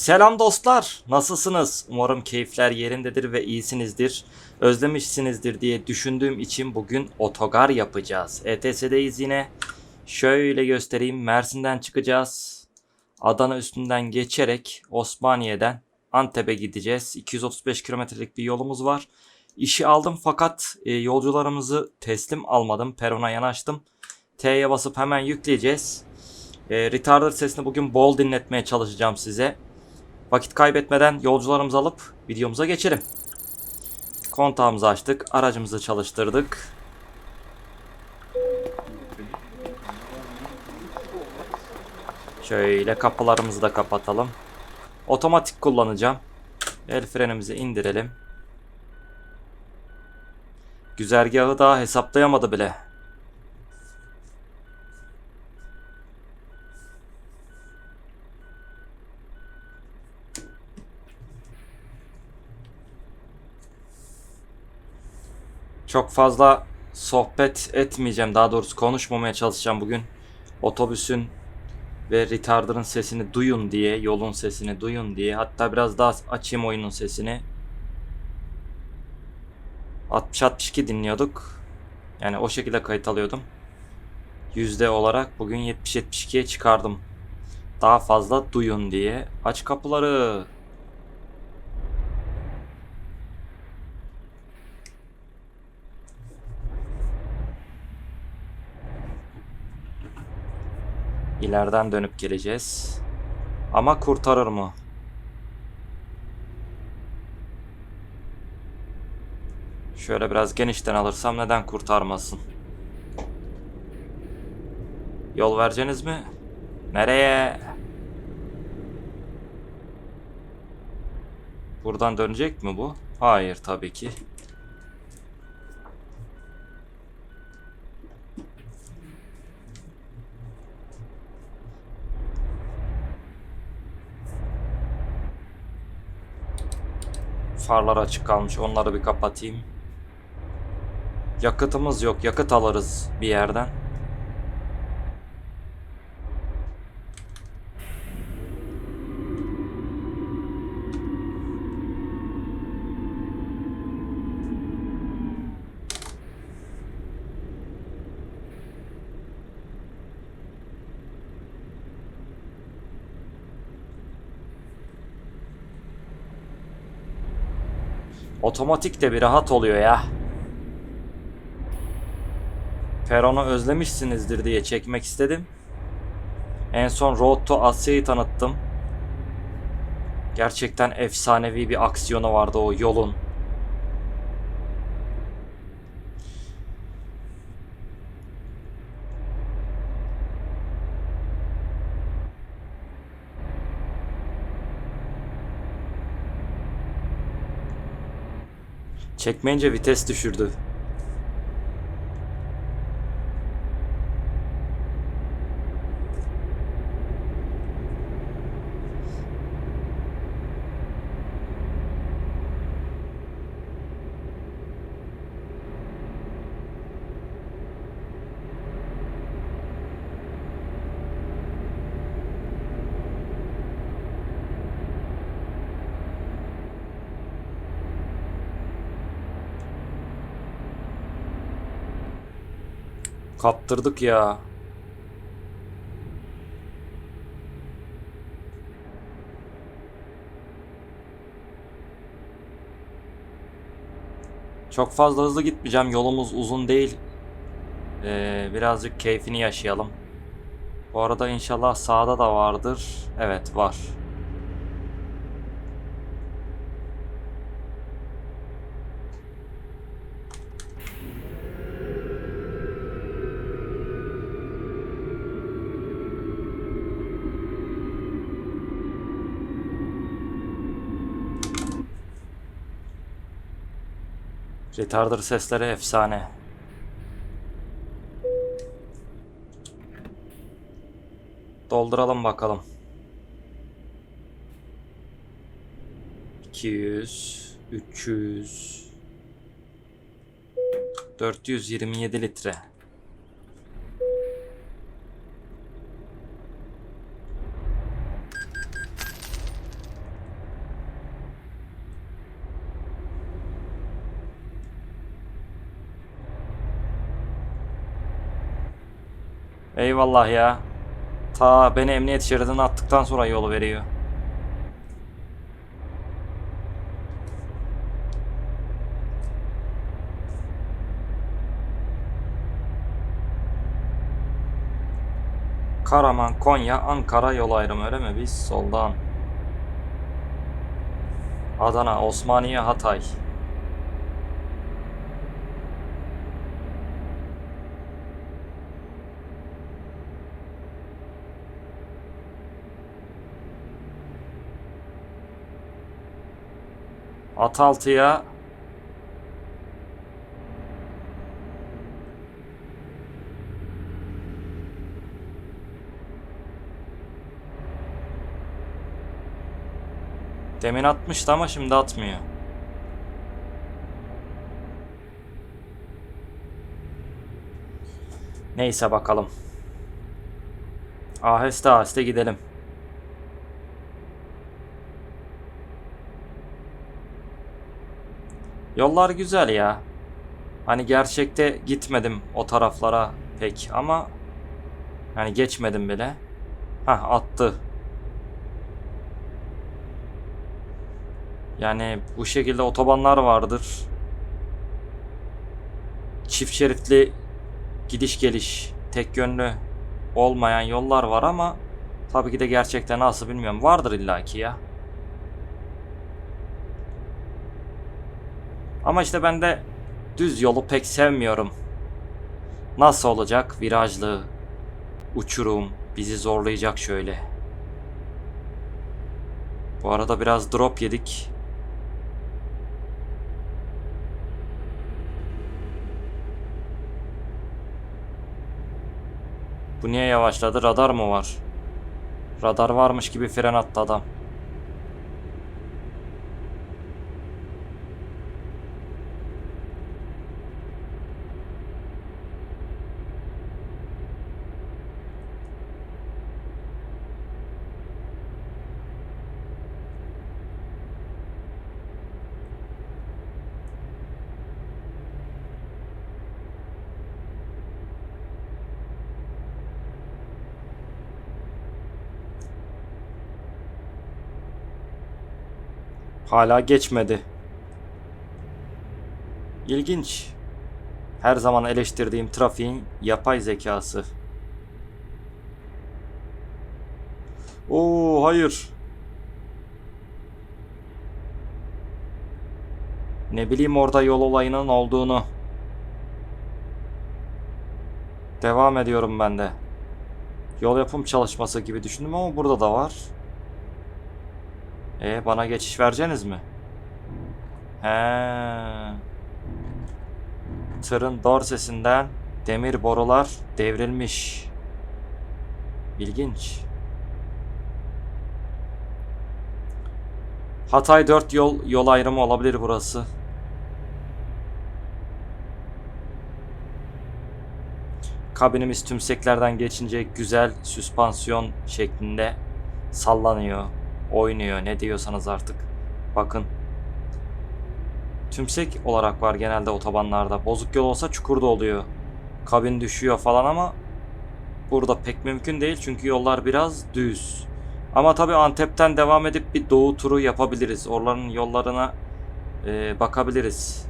Selam dostlar. Nasılsınız? Umarım keyifler yerindedir ve iyisinizdir. Özlemişsinizdir diye düşündüğüm için bugün otogar yapacağız. ETS'deyiz yine. Şöyle göstereyim. Mersin'den çıkacağız. Adana üstünden geçerek Osmaniye'den Antep'e gideceğiz. 235 kilometrelik bir yolumuz var. İşi aldım fakat e, yolcularımızı teslim almadım. Perona yanaştım. T'ye basıp hemen yükleyeceğiz. E, retarder sesini bugün bol dinletmeye çalışacağım size. Vakit kaybetmeden yolcularımızı alıp videomuza geçelim. Kontağımızı açtık. Aracımızı çalıştırdık. Şöyle kapılarımızı da kapatalım. Otomatik kullanacağım. El frenimizi indirelim. Güzergahı daha hesaplayamadı bile. Çok fazla sohbet etmeyeceğim. Daha doğrusu konuşmamaya çalışacağım bugün. Otobüsün ve retarder'ın sesini duyun diye, yolun sesini duyun diye. Hatta biraz daha açayım oyunun sesini. 60-62 dinliyorduk. Yani o şekilde kayıt alıyordum. Yüzde olarak bugün 70-72'ye çıkardım. Daha fazla duyun diye. Aç kapıları. İleriden dönüp geleceğiz. Ama kurtarır mı? Şöyle biraz genişten alırsam neden kurtarmasın? Yol vereceğiniz mi? Nereye? Buradan dönecek mi bu? Hayır tabii ki. Farlar açık kalmış. Onları bir kapatayım. Yakıtımız yok. Yakıt alırız bir yerden. Otomatik de bir rahat oluyor ya. Peron'u özlemişsinizdir diye çekmek istedim. En son Road to Asya'yı tanıttım. Gerçekten efsanevi bir aksiyonu vardı o yolun. Çekmeyince vites düşürdü. Kaptırdık ya. Çok fazla hızlı gitmeyeceğim. Yolumuz uzun değil. Ee, birazcık keyfini yaşayalım. Bu arada inşallah sağda da vardır. Evet var. Retarder sesleri efsane. Dolduralım bakalım. 200, 300, 427 litre. Eyvallah ya. Ta beni emniyet şeridine attıktan sonra yolu veriyor. Karaman, Konya, Ankara yol ayrımı öyle mi? Biz soldan. Adana, Osmaniye, Hatay. Ataltı'ya Demin atmıştı ama şimdi atmıyor. Neyse bakalım. Aheste aheste gidelim. Yollar güzel ya. Hani gerçekte gitmedim o taraflara pek ama hani geçmedim bile. Hah attı. Yani bu şekilde otobanlar vardır. Çift şeritli gidiş geliş, tek yönlü olmayan yollar var ama tabii ki de gerçekten nasıl bilmiyorum. Vardır illaki ya. Ama işte ben de düz yolu pek sevmiyorum. Nasıl olacak? Virajlı, uçurum, bizi zorlayacak şöyle. Bu arada biraz drop yedik. Bu niye yavaşladı? Radar mı var? Radar varmış gibi fren attı adam. Hala geçmedi. İlginç. Her zaman eleştirdiğim trafiğin yapay zekası. Oo hayır. Ne bileyim orada yol olayının olduğunu. Devam ediyorum ben de. Yol yapım çalışması gibi düşündüm ama burada da var. E bana geçiş vereceksiniz mi? He. Tırın dorsesinden demir borular devrilmiş. İlginç. Hatay 4 yol yol ayrımı olabilir burası. Kabinimiz tümseklerden geçince güzel süspansiyon şeklinde sallanıyor oynuyor ne diyorsanız artık. Bakın. Tümsek olarak var genelde otobanlarda. Bozuk yol olsa çukurda oluyor. Kabin düşüyor falan ama burada pek mümkün değil çünkü yollar biraz düz. Ama tabi Antep'ten devam edip bir doğu turu yapabiliriz. Oraların yollarına e, bakabiliriz.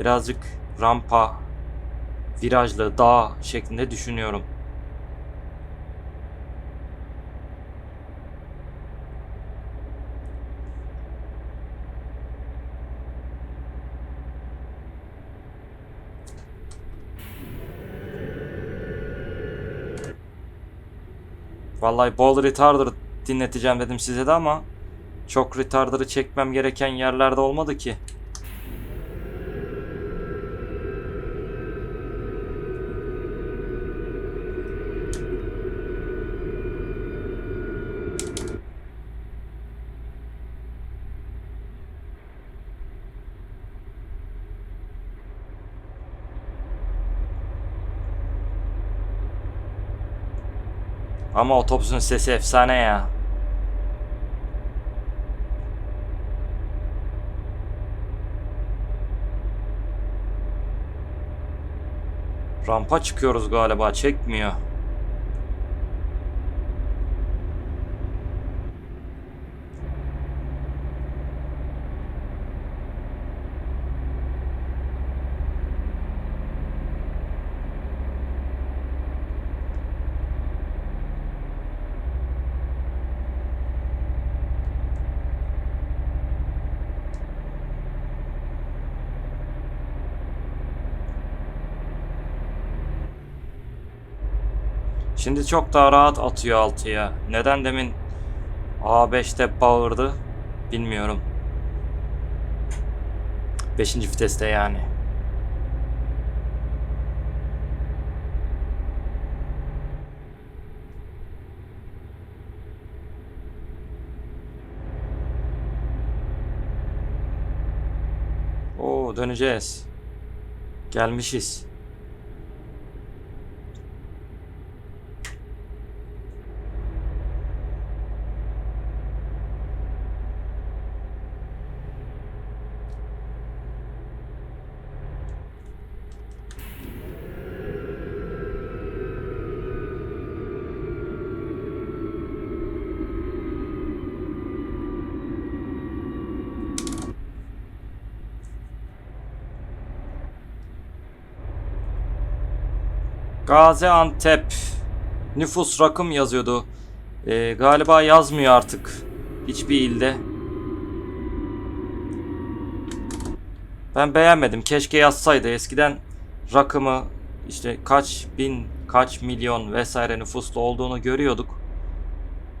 Birazcık rampa, virajlı, dağ şeklinde düşünüyorum. Vallahi bol retarder dinleteceğim dedim size de ama çok retarder'ı çekmem gereken yerlerde olmadı ki. Ama otobüsün sesi efsane ya. Rampa çıkıyoruz galiba çekmiyor. Şimdi çok daha rahat atıyor altıya. Neden demin A5'te bağırdı bilmiyorum. 5. viteste yani. Oo döneceğiz. Gelmişiz. Gaziantep nüfus rakım yazıyordu. Ee, galiba yazmıyor artık hiçbir ilde. Ben beğenmedim. Keşke yazsaydı. Eskiden rakımı işte kaç bin, kaç milyon vesaire nüfuslu olduğunu görüyorduk.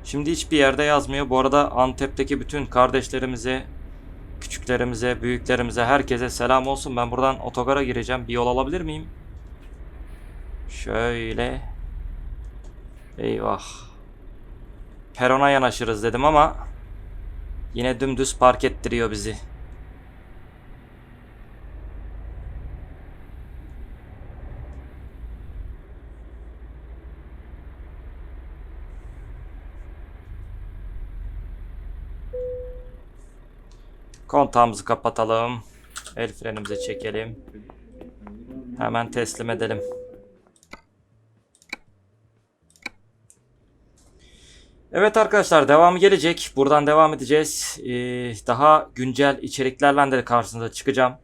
Şimdi hiçbir yerde yazmıyor. Bu arada Antep'teki bütün kardeşlerimize, küçüklerimize, büyüklerimize, herkese selam olsun. Ben buradan otogara gireceğim. Bir yol alabilir miyim? Şöyle. Eyvah. Perona yanaşırız dedim ama yine dümdüz park ettiriyor bizi. Kontağımızı kapatalım. El frenimizi çekelim. Hemen teslim edelim. Evet arkadaşlar devamı gelecek. Buradan devam edeceğiz. Ee, daha güncel içeriklerle de karşınıza çıkacağım.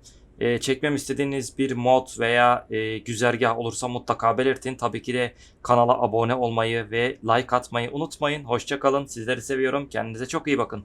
Ee, çekmem istediğiniz bir mod veya e, güzergah olursa mutlaka belirtin. Tabii ki de kanala abone olmayı ve like atmayı unutmayın. Hoşçakalın. Sizleri seviyorum. Kendinize çok iyi bakın.